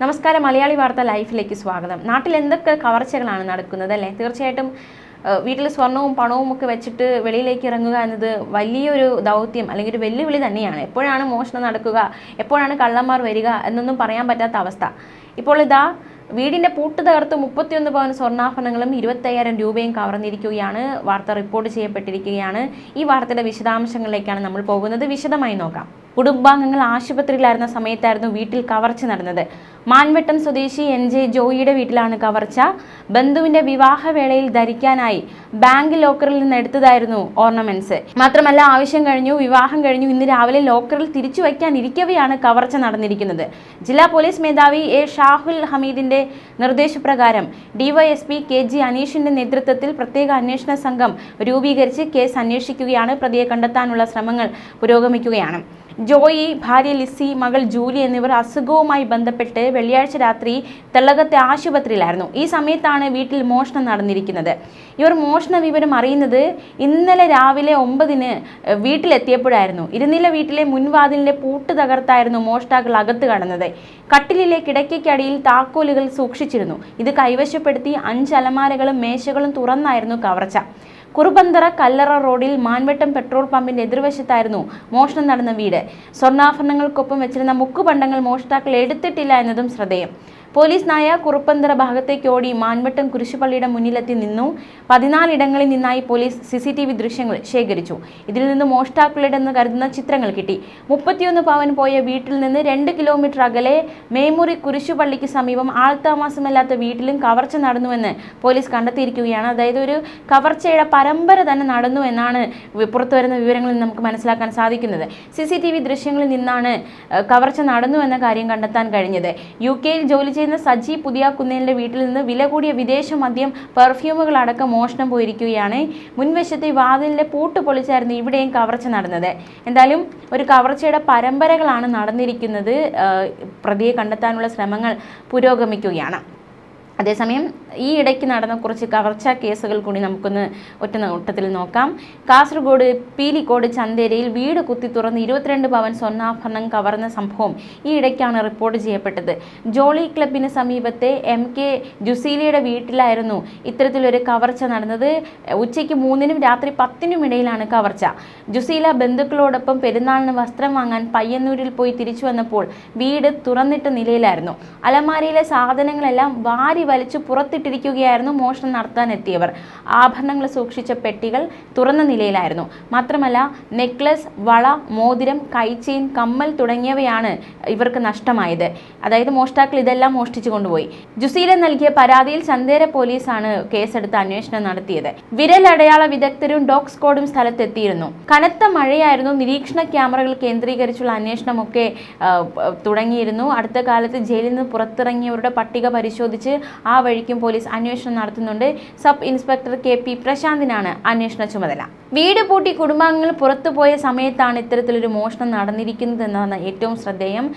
നമസ്കാരം മലയാളി വാർത്ത ലൈഫിലേക്ക് സ്വാഗതം. നാട്ടിൽ എന്തൊക്കെ കവർച്ചകളാണ് നടക്കുന്നത് അല്ലേ? തീർച്ചയായിട്ടും വീട്ടിൽ സ്വർണവും പണവും ഒക്കെ വെച്ചിട്ട് വെളിയിലേക്ക് ഇറങ്ങുക എന്നത് വലിയൊരു ദൗത്യം അല്ലെങ്കിൽ ഒരു വെല്ലുവിളി തന്നെയാണ്. എപ്പോഴാണ് മോഷണം നടക്കുക? എപ്പോഴാണ് കള്ളന്മാർ വരിക? എന്നൊന്നും പറയാൻ പറ്റാത്ത അവസ്ഥ. ഇപ്പോൾ ഇതാ വീടിന്റെ പൂട്ട് തകർത്ത് മുപ്പത്തിയൊന്ന് പവൻ സ്വർണാഭരണങ്ങളും ഇരുപത്തയ്യായിരം രൂപയും കവർന്നിരിക്കുകയാണ്. വാർത്ത റിപ്പോർട്ട് ചെയ്യപ്പെട്ടിരിക്കുകയാണ്. ഈ വാർത്തയുടെ വിശദാംശങ്ങളിലേക്കാണ് നമ്മൾ പോകുന്നത്. വിശദമായി നോക്കാം. കുടുംബാംഗങ്ങൾ ആശുപത്രിയിലായിരുന്ന സമയത്തായിരുന്നു വീട്ടിൽ കവർച്ച നടന്നത്. മാൻവട്ടം സ്വദേശി എൻ ജെ ജോയിയുടെ വീട്ടിലാണ് കവർച്ച. ബന്ധുവിന്റെ വിവാഹവേളയിൽ ധരിക്കാനായി ബാങ്ക് ലോക്കറിൽ നിന്ന് എടുത്തതായിരുന്നു ഓർണമെന്റ്സ്. മാത്രമല്ല ആവശ്യം കഴിഞ്ഞു വിവാഹം കഴിഞ്ഞു ഇന്ന് രാവിലെ ലോക്കറിൽ തിരിച്ചു വയ്ക്കാനിരിക്കവെയാണ് കവർച്ച നടന്നിരിക്കുന്നത്. ജില്ലാ പോലീസ് മേധാവി എ ഷാഹുൽ ഹമീദിന്റെ നിർദ്ദേശപ്രകാരം ഡിവൈഎസ്പി കെ ജി അനീഷിന്റെ നേതൃത്വത്തിൽ പ്രത്യേക അന്വേഷണ സംഘം രൂപീകരിച്ച് കേസ് അന്വേഷിക്കുകയാണ്. പ്രതിയെ കണ്ടെത്താനുള്ള ശ്രമങ്ങൾ പുരോഗമിക്കുകയാണ്. ജോയി ഭാര്യ ലിസി മകൾ ജൂലി എന്നിവർ അസുഖവുമായി ബന്ധപ്പെട്ട് വെള്ളിയാഴ്ച രാത്രി തെള്ളകത്തെ ആശുപത്രിയിലായിരുന്നു. ഈ സമയത്താണ് വീട്ടിൽ മോഷണം നടന്നിരിക്കുന്നത്. ഇവർ മോഷണ വിവരം അറിയുന്നത് ഇന്നലെ രാവിലെ ഒമ്പതിന് വീട്ടിലെത്തിയപ്പോഴായിരുന്നു. ഇരുനില വീട്ടിലെ മുൻവാതിലിന്റെ പൂട്ട് തകർത്തായിരുന്നു മോഷ്ടാക്കൾ അകത്ത് കടന്നത്. കട്ടിലിലെ കിടക്കയ്ക്കടിയിൽ താക്കോലുകൾ സൂക്ഷിച്ചിരുന്നു. ഇത് കൈവശപ്പെടുത്തി അഞ്ച് അലമാരകളും മേശകളും തുറന്നായിരുന്നു കവർച്ച. കുറുബന്തറ കല്ലറ റോഡിൽ മാൻവെട്ടം പെട്രോൾ പമ്പിന്റെ എതിർവശത്തായിരുന്നു മോഷണം നടന്ന വീട്. സ്വർണാഭരണങ്ങൾക്കൊപ്പം വെച്ചിരുന്ന മുക്കുപണ്ടങ്ങൾ മോഷ്ടാക്കൾ എടുത്തിട്ടില്ല എന്നതും ശ്രദ്ധേയം. പോലീസ് നായ കുറുപ്പന്തറ ഭാഗത്തേക്ക് ഓടി മാൻവട്ടം കുരിശുപള്ളിയുടെ മുന്നിലെത്തി നിന്നു. പതിനാലിടങ്ങളിൽ നിന്നായി police C C T V ദൃശ്യങ്ങൾ ശേഖരിച്ചു. ഇതിൽ നിന്ന് മോഷ്ടാക്കളുടെന്ന് കരുതുന്ന ചിത്രങ്ങൾ കിട്ടി. മുപ്പത്തിയൊന്ന് പവൻ പോയ വീട്ടിൽ നിന്ന് രണ്ട് കിലോമീറ്റർ അകലെ മേമുറി കുരിശുപള്ളിക്ക് സമീപം ആൾതാമസമില്ലാത്ത വീട്ടിലും കവർച്ച നടന്നുവെന്ന് പോലീസ് കണ്ടെത്തിയിരിക്കുകയാണ്. അതായത് ഒരു കവർച്ചയുടെ പരമ്പര തന്നെ നടന്നു എന്നാണ് പുറത്തു പുറത്തുവരുന്ന വിവരങ്ങളിൽ നമുക്ക് മനസ്സിലാക്കാൻ സാധിക്കുന്നത്. സി സി ടി വി ദൃശ്യങ്ങളിൽ നിന്നാണ് കവർച്ച നടന്നു എന്ന കാര്യം കണ്ടെത്താൻ കഴിഞ്ഞത്. യു കെയിൽ ജോലി ചെയ്യുന്ന സജി പുതിയ കുന്നേലിന്റെ വീട്ടിൽ നിന്ന് വില കൂടിയ വിദേശ മദ്യം പെർഫ്യൂമുകൾ അടക്കം മോഷണം പോയിരിക്കുകയാണ്. മുൻവശത്തെ വാതിലിന്റെ പൂട്ട് പൊളിച്ചായിരുന്നു ഇവിടെയും കവർച്ച നടന്നത്. എന്തായാലും ഒരു കവർച്ചയുടെ പരമ്പരകളാണ് നടന്നിരിക്കുന്നത്. പ്രതിയെ കണ്ടെത്താനുള്ള ശ്രമങ്ങൾ പുരോഗമിക്കുകയാണ്. അതേസമയം ഈ ഇടയ്ക്ക് നടന്ന കുറച്ച് കവർച്ചാ കേസുകൾ കൂടി നമുക്കൊന്ന് ഒറ്റ നോട്ടത്തിൽ നോക്കാം. കാസർഗോഡ് പീലിക്കോട് ചന്തേരയിൽ വീട് കുത്തി തുറന്ന് ഇരുപത്തിരണ്ട് പവൻ സ്വർണാഭരണം കവർന്ന സംഭവം ഈ ഇടയ്ക്കാണ് റിപ്പോർട്ട് ചെയ്യപ്പെട്ടത്. ജോളി ക്ലബിന് സമീപത്തെ എം കെ ജുസീലിയുടെ വീട്ടിലായിരുന്നു ഇത്തരത്തിലൊരു കവർച്ച നടന്നത്. ഉച്ചയ്ക്ക് മൂന്നിനും രാത്രി പത്തിനും ഇടയിലാണ് കവർച്ച. ജുസീല ബന്ധുക്കളോടൊപ്പം പെരുന്നാളിന് വസ്ത്രം വാങ്ങാൻ പയ്യന്നൂരിൽ പോയി തിരിച്ചു വന്നപ്പോൾ വീട് തുറന്നിട്ട നിലയിലായിരുന്നു. അലമാരയിലെ സാധനങ്ങളെല്ലാം വാരി വലിച്ചു പുറത്തിട്ടിരിക്കുകയായിരുന്നു മോഷണം നടത്താനെത്തിയവർ. ആഭരണങ്ങൾ സൂക്ഷിച്ച പെട്ടികൾ തുറന്ന നിലയിലായിരുന്നു. മാത്രമല്ല നെക്ലസ് വള മോതിരം കൈച്ചെയിൻ കമ്മൽ തുടങ്ങിയവയാണ് ഇവർക്ക് നഷ്ടമായത്. അതായത് മോഷ്ടാക്കൾ ഇതെല്ലാം മോഷ്ടിച്ചു കൊണ്ടുപോയി. ജുസീല നൽകിയ പരാതിയിൽ ചന്തേര പോലീസാണ് കേസെടുത്ത് അന്വേഷണം നടത്തിയത്. വിരലടയാള വിദഗ്ധരും ഡോഗ് സ്ക്വാഡും സ്ഥലത്തെത്തിയിരുന്നു. കനത്ത മഴയായിരുന്നു നിരീക്ഷണ ക്യാമറകൾ കേന്ദ്രീകരിച്ചുള്ള അന്വേഷണമൊക്കെ തുടങ്ങിയിരുന്നു. അടുത്ത കാലത്ത് ജയിലിൽ നിന്ന് പുറത്തിറങ്ങിയവരുടെ പട്ടിക പരിശോധിച്ച് ആ വഴിക്കും പോലീസ് അന്വേഷണം നടത്തുന്നുണ്ട്. സബ് ഇൻസ്പെക്ടർ കെ പി പ്രശാന്തിനാണ് അന്വേഷണ ചുമതല. വീട് പൂട്ടി കുടുംബാംഗങ്ങൾ പുറത്തുപോയ സമയത്താണ് ഇത്തരത്തിലൊരു മോഷണം നടന്നിരിക്കുന്നത് എന്നതാണ് ഏറ്റവും ശ്രദ്ധേയം.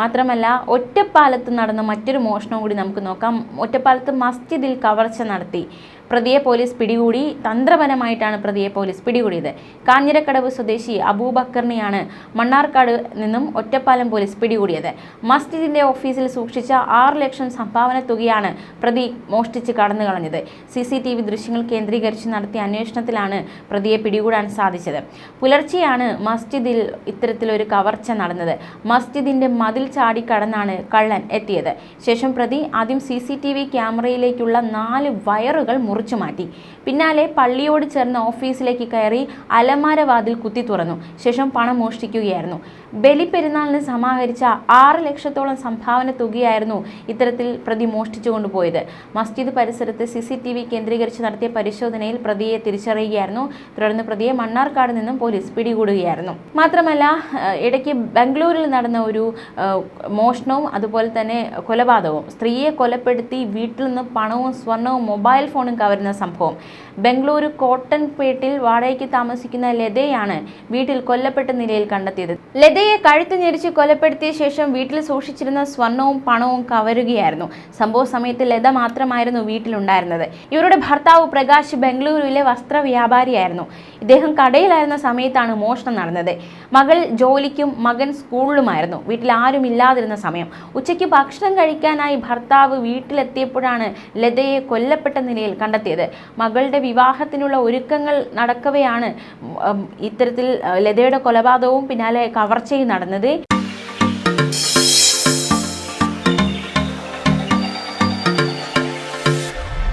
മാത്രമല്ല ഒറ്റപ്പാലത്ത് നടന്ന മറ്റൊരു മോഷണം കൂടി നമുക്ക് നോക്കാം. ഒറ്റപ്പാലത്ത് മസ്ജിദിൽ കവർച്ച നടത്തി. പ്രതിയെ പോലീസ് പിടികൂടി. തന്ത്രപരമായിട്ടാണ് പ്രതിയെ പോലീസ് പിടികൂടിയത്. കാഞ്ഞിരക്കടവ് സ്വദേശി അബൂബക്കറിനെയാണ് മണ്ണാർക്കാട് നിന്നും ഒറ്റപ്പാലം പോലീസ് പിടികൂടിയത്. മസ്ജിദിന്റെ ഓഫീസിൽ സൂക്ഷിച്ച ആറ് ലക്ഷം സംഭാവന തുകയാണ് പ്രതി മോഷ്ടിച്ച് കടന്നു കളഞ്ഞത് സി സി ടി വി ദൃശ്യങ്ങൾ കേന്ദ്രീകരിച്ച് നടത്തിയ അന്വേഷണത്തിലാണ് പ്രതിയെ പിടികൂടാൻ സാധിച്ചത്. പുലർച്ചെയാണ് മസ്ജിദിൽ ഇത്തരത്തിലൊരു കവർച്ച നടന്നത്. മസ്ജിദിന്റെ മതിൽ ചാടിക്കടന്നാണ് കള്ളൻ എത്തിയത്. ശേഷം പ്രതി ആദ്യം സി സി ടി വി ക്യാമറയിലേക്കുള്ള നാല് വയറുകൾ മുറിച്ചു മാറ്റി. പിന്നാലെ പള്ളിയോട് ചേർന്ന ഓഫീസിലേക്ക് കയറി അലമാര വാതിൽ കുത്തി തുറന്നു. ശേഷം പണം മോഷ്ടിക്കുകയായിരുന്നു. ബലിപ്പെരുന്നാളിന് സമാഹരിച്ച ആറ് ലക്ഷത്തോളം സംഭാവന തുകയായിരുന്നു ഇത്തരത്തിൽ പ്രതി മോഷ്ടിച്ചു കൊണ്ടുപോയത്. മസ്ജിദ് പരിസരത്ത് സി സി ടി വി കേന്ദ്രീകരിച്ച് നടത്തിയ പരിശോധനയിൽ പ്രതിയെ തിരിച്ചറിയുകയായിരുന്നു. തുടർന്ന് പ്രതിയെ മണ്ണാർക്കാട് നിന്നും പോലീസ് പിടികൂടുകയായിരുന്നു. മാത്രമല്ല ഇടയ്ക്ക് ബംഗളൂരിൽ നടന്ന ഒരു മോഷണവും അതുപോലെ തന്നെ കൊലപാതകവും. സ്ത്രീയെ കൊലപ്പെടുത്തി വീട്ടിൽ നിന്ന് പണവും സ്വർണവും മൊബൈൽ ഫോണും കവരുന്ന സംഭവം. ബംഗളൂരു കോട്ടൺപേട്ടിൽ വാടകയ്ക്ക് താമസിക്കുന്ന ലതയാണ് വീട്ടിൽ കൊല്ലപ്പെട്ട നിലയിൽ കണ്ടെത്തിയത്. ലതയെ കഴുത്ത് ഞെരിച്ച് കൊലപ്പെടുത്തിയ ശേഷം വീട്ടിൽ സൂക്ഷിച്ചിരുന്ന സ്വർണവും പണവും കവരുകയായിരുന്നു. സംഭവ സമയത്ത് ലത മാത്രമായിരുന്നു വീട്ടിലുണ്ടായിരുന്നത്. ഇവരുടെ ഭർത്താവ് പ്രകാശ് ബംഗളൂരുവിലെ വസ്ത്ര വ്യാപാരിയായിരുന്നു ഇദ്ദേഹം കടയിലായിരുന്ന സമയത്താണ് മോഷണം നടന്നത്. മകൾ ജോലിക്കും മകൻ സ്കൂളിലുമായിരുന്നു. വീട്ടിൽ ആരും ഇല്ലാതിരുന്ന സമയം. ഉച്ചയ്ക്ക് ഭക്ഷണം കഴിക്കാനായി ഭർത്താവ് വീട്ടിലെത്തിയപ്പോഴാണ് ലതയെ കൊല്ലപ്പെട്ട നിലയിൽ കണ്ടെത്തിയത്. മകളുടെ വിവാഹത്തിനുള്ള ഒരുക്കങ്ങൾ നടക്കവെയാണ് ഇത്തരത്തിൽ ലതയുടെ കൊലപാതകവും പിന്നാലെ കവർച്ചയും നടന്നത്.